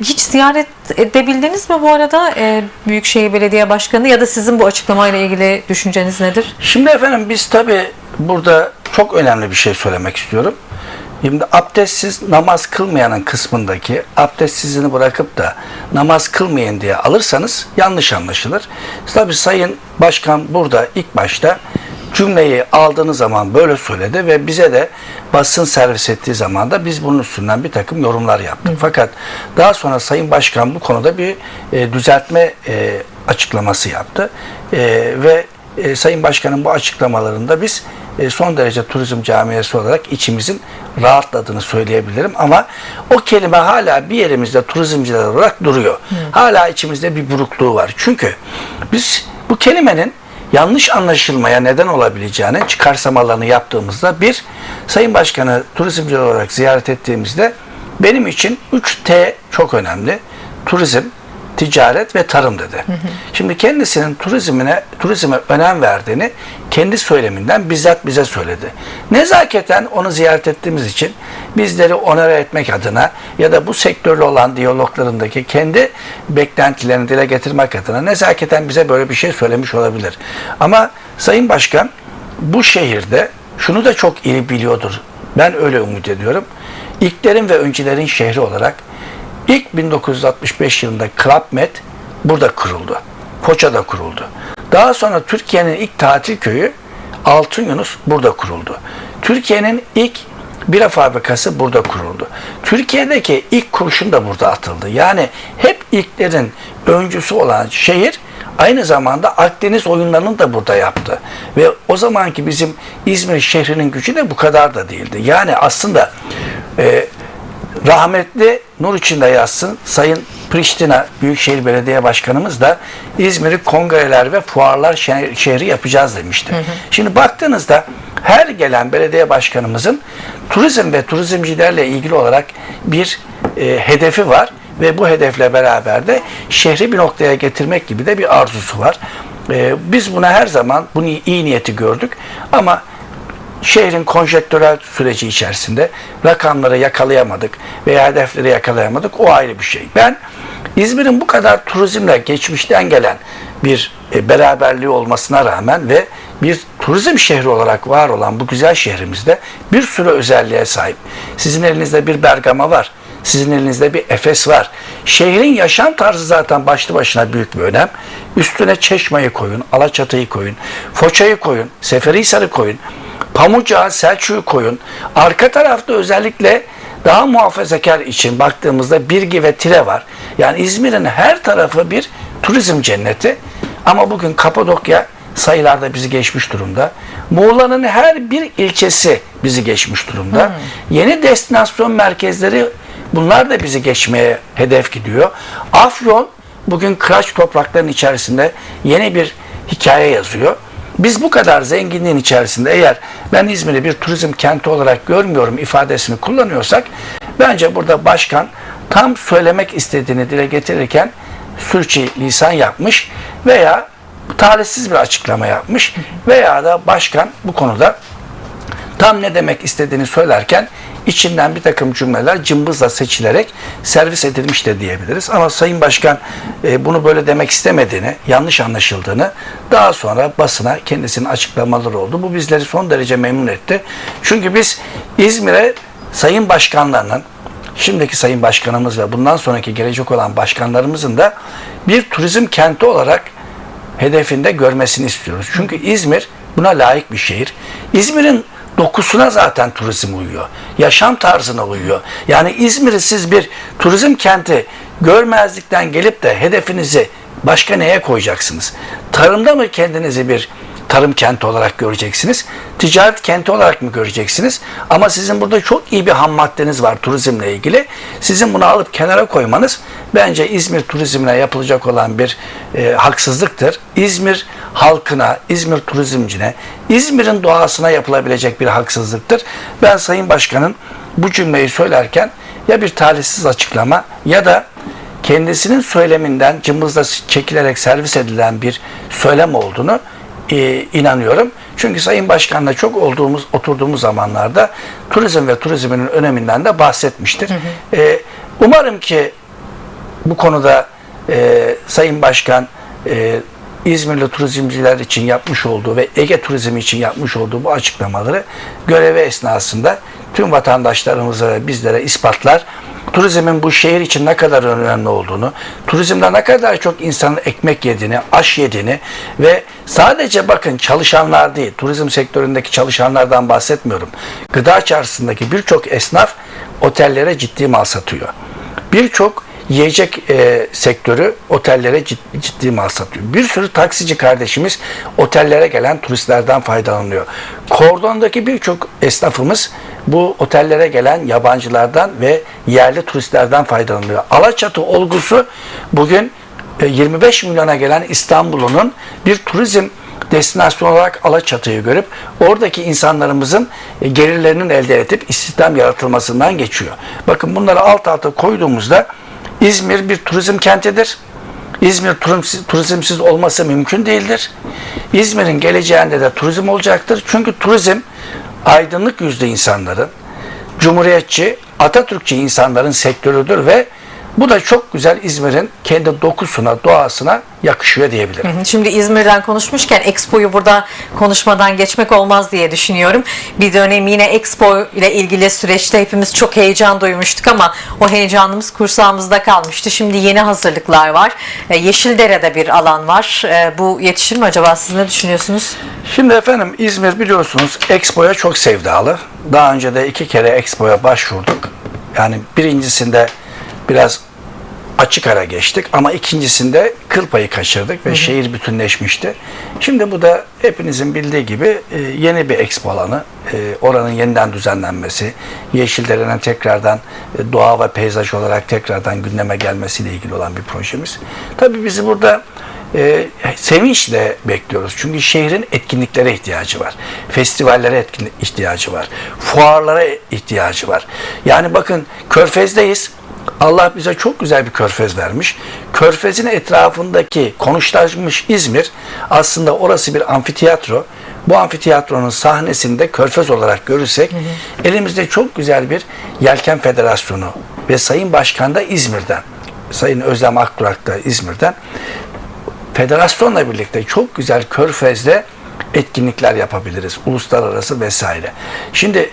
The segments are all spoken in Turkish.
Hiç ziyaret edebildiniz mi bu arada e, Büyükşehir Belediye Başkanı ya da sizin bu açıklamayla ilgili düşünceniz nedir? Şimdi efendim biz tabi burada çok önemli bir şey söylemek istiyorum. Şimdi abdestsiz namaz kılmayanın kısmındaki abdestsizliğini bırakıp da namaz kılmayın diye alırsanız yanlış anlaşılır. Tabi Sayın Başkan burada ilk başta cümleyi aldığınız zaman böyle söyledi ve bize de basın servis ettiği zaman da biz bunun üstünden bir takım yorumlar yaptık. Fakat daha sonra Sayın Başkan bu konuda bir e, düzeltme e, açıklaması yaptı. E, ve e, Sayın Başkan'ın bu açıklamalarında biz e, son derece turizm camiası olarak içimizin rahatladığını söyleyebilirim ama o kelime hala bir yerimizde turizmciler olarak duruyor. Hala içimizde bir burukluğu var. Çünkü biz bu kelimenin yanlış anlaşılmaya neden olabileceğini çıkarsamalarını yaptığımızda bir Sayın Başkan'ı turizmci olarak ziyaret ettiğimizde benim için 3T çok önemli. Turizm, ticaret ve tarım dedi. Şimdi kendisinin turizmine turizme önem verdiğini kendi söyleminden bizzat bize söyledi. Nezaketen onu ziyaret ettiğimiz için bizleri onore etmek adına ya da bu sektörle olan diyaloglarındaki kendi beklentilerini dile getirmek adına nezaketen bize böyle bir şey söylemiş olabilir. Ama Sayın Başkan bu şehirde şunu da çok iyi biliyordur. Ben öyle umut ediyorum. İlklerin ve öncülerin şehri olarak İlk 1965 yılında Club Med burada kuruldu. Foça'da kuruldu. Daha sonra Türkiye'nin ilk tatil köyü Altın Yunus burada kuruldu. Türkiye'nin ilk bira fabrikası burada kuruldu. Türkiye'deki ilk kurşun da burada atıldı. Yani hep ilklerin öncüsü olan şehir aynı zamanda Akdeniz oyunlarını da burada yaptı. Ve o zamanki bizim İzmir şehrinin gücü de bu kadar da değildi. Yani aslında e, rahmetli nur içinde yatsın Sayın Priştina Büyükşehir Belediye Başkanımız da İzmir'i kongreler ve fuarlar şe- şehri yapacağız demişti. Şimdi baktığınızda her gelen belediye başkanımızın turizm ve turizmcilerle ilgili olarak bir e, hedefi var ve bu hedefle beraber de şehri bir noktaya getirmek gibi de bir arzusu var. E, biz buna her zaman bunu iyi niyeti gördük ama şehrin konjektörel süreci içerisinde rakamları yakalayamadık veya hedefleri yakalayamadık. O ayrı bir şey. Ben İzmir'in bu kadar turizmle geçmişten gelen bir e, beraberliği olmasına rağmen ve bir turizm şehri olarak var olan bu güzel şehrimizde bir sürü özelliğe sahip. Sizin elinizde bir Bergama var. Sizin elinizde bir Efes var. Şehrin yaşam tarzı zaten başlı başına büyük bir önem. Üstüne Çeşme'yi koyun, Alaçatı'yı koyun, Foça'yı koyun, Seferihisar'ı koyun. Pamucağı, Selçuk'u koyun. Arka tarafta özellikle daha muhafazakar için baktığımızda Birgi ve Tire var. Yani İzmir'in her tarafı bir turizm cenneti. Ama bugün Kapadokya sayılarda bizi geçmiş durumda. Muğla'nın her bir ilçesi bizi geçmiş durumda. Yeni destinasyon merkezleri bunlar da bizi geçmeye hedef gidiyor. Afyon bugün kıraç toprakların içerisinde yeni bir hikaye yazıyor. Biz bu kadar zenginliğin içerisinde eğer ben İzmir'i bir turizm kenti olarak görmüyorum ifadesini kullanıyorsak bence burada başkan tam söylemek istediğini dile getirirken sürçü lisan yapmış veya talihsiz bir açıklama yapmış veya da başkan bu konuda tam ne demek istediğini söylerken içinden bir takım cümleler cımbızla seçilerek servis edilmiş de diyebiliriz. Ama Sayın Başkan e, bunu böyle demek istemediğini, yanlış anlaşıldığını daha sonra basına kendisinin açıklamaları oldu. Bu bizleri son derece memnun etti. Çünkü biz İzmir'e Sayın Başkanlarının şimdiki Sayın Başkanımız ve bundan sonraki gelecek olan başkanlarımızın da bir turizm kenti olarak hedefinde görmesini istiyoruz. Çünkü İzmir buna layık bir şehir. İzmir'in dokusuna zaten turizm uyuyor. Yaşam tarzına uyuyor. Yani İzmir'i siz bir turizm kenti görmezlikten gelip de hedefinizi başka neye koyacaksınız? Tarımda mı kendinizi bir tarım kenti olarak göreceksiniz? Ticaret kenti olarak mı göreceksiniz? Ama sizin burada çok iyi bir ham maddeniz var turizmle ilgili. Sizin bunu alıp kenara koymanız bence İzmir turizmine yapılacak olan bir e, haksızlıktır. İzmir halkına, İzmir turizmcine, İzmir'in doğasına yapılabilecek bir haksızlıktır. Ben Sayın Başkan'ın bu cümleyi söylerken ya bir talihsiz açıklama ya da kendisinin söyleminden cımbızla çekilerek servis edilen bir söylem olduğunu e, inanıyorum. Çünkü Sayın Başkan'la çok olduğumuz oturduğumuz zamanlarda turizm ve turizmin öneminden de bahsetmiştir. E, umarım ki bu konuda e, Sayın Başkan e, İzmirli turizmciler için yapmış olduğu ve Ege turizmi için yapmış olduğu bu açıklamaları görevi esnasında tüm vatandaşlarımıza ve bizlere ispatlar. Turizmin bu şehir için ne kadar önemli olduğunu, turizmde ne kadar çok insanın ekmek yediğini, aş yediğini ve sadece bakın çalışanlar değil, turizm sektöründeki çalışanlardan bahsetmiyorum. Gıda çarşısındaki birçok esnaf otellere ciddi mal satıyor. Birçok yiyecek e, sektörü otellere ciddi, ciddi mal satıyor. Bir sürü taksici kardeşimiz otellere gelen turistlerden faydalanıyor. Kordondaki birçok esnafımız bu otellere gelen yabancılardan ve yerli turistlerden faydalanıyor. Alaçatı olgusu bugün e, 25 milyona gelen İstanbul'un bir turizm destinasyon olarak Alaçatı'yı görüp oradaki insanlarımızın e, gelirlerinin elde edip istihdam yaratılmasından geçiyor. Bakın bunları alt alta koyduğumuzda İzmir bir turizm kentidir. İzmir turizmsiz, turizmsiz olması mümkün değildir. İzmir'in geleceğinde de turizm olacaktır. Çünkü turizm aydınlık yüzlü insanların, cumhuriyetçi, Atatürkçü insanların sektörüdür ve bu da çok güzel İzmir'in kendi dokusuna, doğasına yakışıyor diyebilirim. Şimdi İzmir'den konuşmuşken Expo'yu burada konuşmadan geçmek olmaz diye düşünüyorum. Bir dönem yine Expo ile ilgili süreçte hepimiz çok heyecan duymuştuk ama o heyecanımız kursağımızda kalmıştı. Şimdi yeni hazırlıklar var. E, Yeşildere'de bir alan var. E, Bu yetişir mi acaba? Siz ne düşünüyorsunuz? Şimdi efendim İzmir biliyorsunuz Expo'ya çok sevdalı. Daha önce de iki kere Expo'ya başvurduk. Yani birincisinde biraz açık ara geçtik ama ikincisinde kıl payı kaçırdık ve şehir bütünleşmişti. Şimdi bu da hepinizin bildiği gibi e, yeni bir expo alanı. E, oranın yeniden düzenlenmesi, Yeşildere'nin tekrardan e, doğa ve peyzaj olarak tekrardan gündeme gelmesiyle ilgili olan bir projemiz. Tabii bizi burada e, sevinçle bekliyoruz. Çünkü şehrin etkinliklere ihtiyacı var. Festivallere etkin, ihtiyacı var. Fuarlara ihtiyacı var. Yani bakın Körfez'deyiz. Allah bize çok güzel bir körfez vermiş. Körfez'in etrafındaki konuşlaşmış İzmir aslında orası bir amfiteyatro. Bu amfiteyatronun sahnesinde körfez olarak görürsek elimizde çok güzel bir Yelken Federasyonu ve Sayın Başkan da İzmir'den. Sayın Özlem Akdurak da İzmir'den federasyonla birlikte çok güzel Körfez'de etkinlikler yapabiliriz. Uluslararası vesaire. Şimdi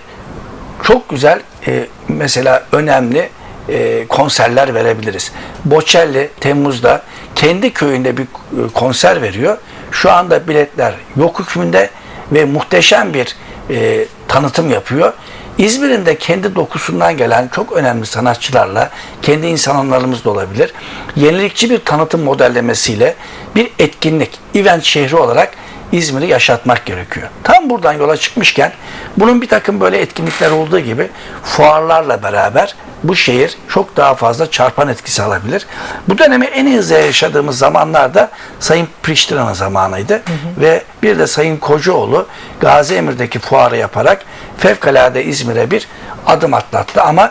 çok güzel e, mesela önemli e, konserler verebiliriz. Bocelli Temmuz'da kendi köyünde bir e, konser veriyor. Şu anda biletler yok hükmünde ve muhteşem bir e, tanıtım yapıyor. İzmir'in de kendi dokusundan gelen çok önemli sanatçılarla, kendi insanlarımız da olabilir. Yenilikçi bir tanıtım modellemesiyle bir etkinlik, event şehri olarak İzmir'i yaşatmak gerekiyor. Tam buradan yola çıkmışken bunun bir takım böyle etkinlikler olduğu gibi fuarlarla beraber bu şehir çok daha fazla çarpan etkisi alabilir. Bu dönemi en hızlı yaşadığımız zamanlarda Sayın Priştina'nın zamanıydı. Ve bir de Sayın Kocaoğlu Gazi Emir'deki fuarı yaparak fevkalade İzmir'e bir adım atlattı. Ama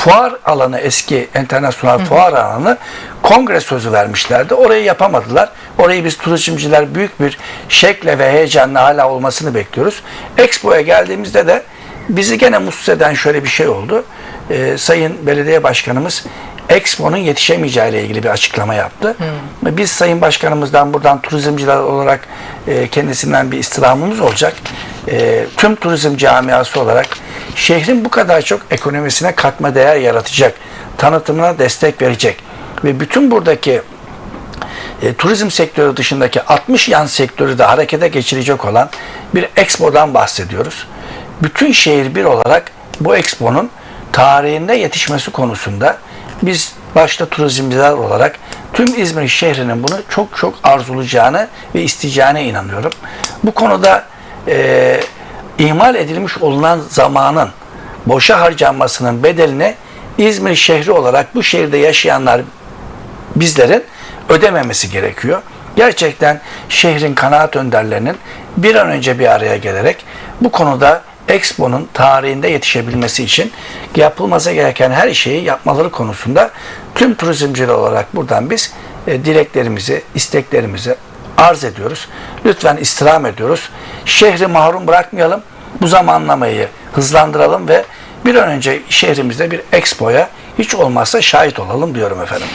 fuar alanı eski internasyonel fuar alanı kongre sözü vermişlerdi. Orayı yapamadılar. Orayı biz turizmciler büyük bir şekle ve heyecanla hala olmasını bekliyoruz. Expo'ya geldiğimizde de bizi gene mutsuz eden şöyle bir şey oldu. Ee, Sayın Belediye Başkanımız Expo'nun yetişemeyeceği ile ilgili bir açıklama yaptı. Biz Sayın Başkanımızdan buradan turizmciler olarak e, kendisinden bir istirhamımız olacak. E, tüm turizm camiası olarak şehrin bu kadar çok ekonomisine katma değer yaratacak, tanıtımına destek verecek ve bütün buradaki e, turizm sektörü dışındaki 60 yan sektörü de harekete geçirecek olan bir expo'dan bahsediyoruz. Bütün şehir bir olarak bu expo'nun tarihinde yetişmesi konusunda biz başta turizmciler olarak tüm İzmir şehrinin bunu çok çok arzulayacağını ve isteyeceğine inanıyorum. Bu konuda e, ihmal edilmiş olunan zamanın boşa harcanmasının bedelini İzmir şehri olarak bu şehirde yaşayanlar bizlerin ödememesi gerekiyor. Gerçekten şehrin kanaat önderlerinin bir an önce bir araya gelerek bu konuda Expo'nun tarihinde yetişebilmesi için yapılması gereken her şeyi yapmaları konusunda tüm turizmciler olarak buradan biz e, dileklerimizi, isteklerimizi arz ediyoruz. Lütfen istirham ediyoruz. Şehri mahrum bırakmayalım. Bu zamanlamayı hızlandıralım ve bir an önce şehrimizde bir Expo'ya hiç olmazsa şahit olalım diyorum efendim.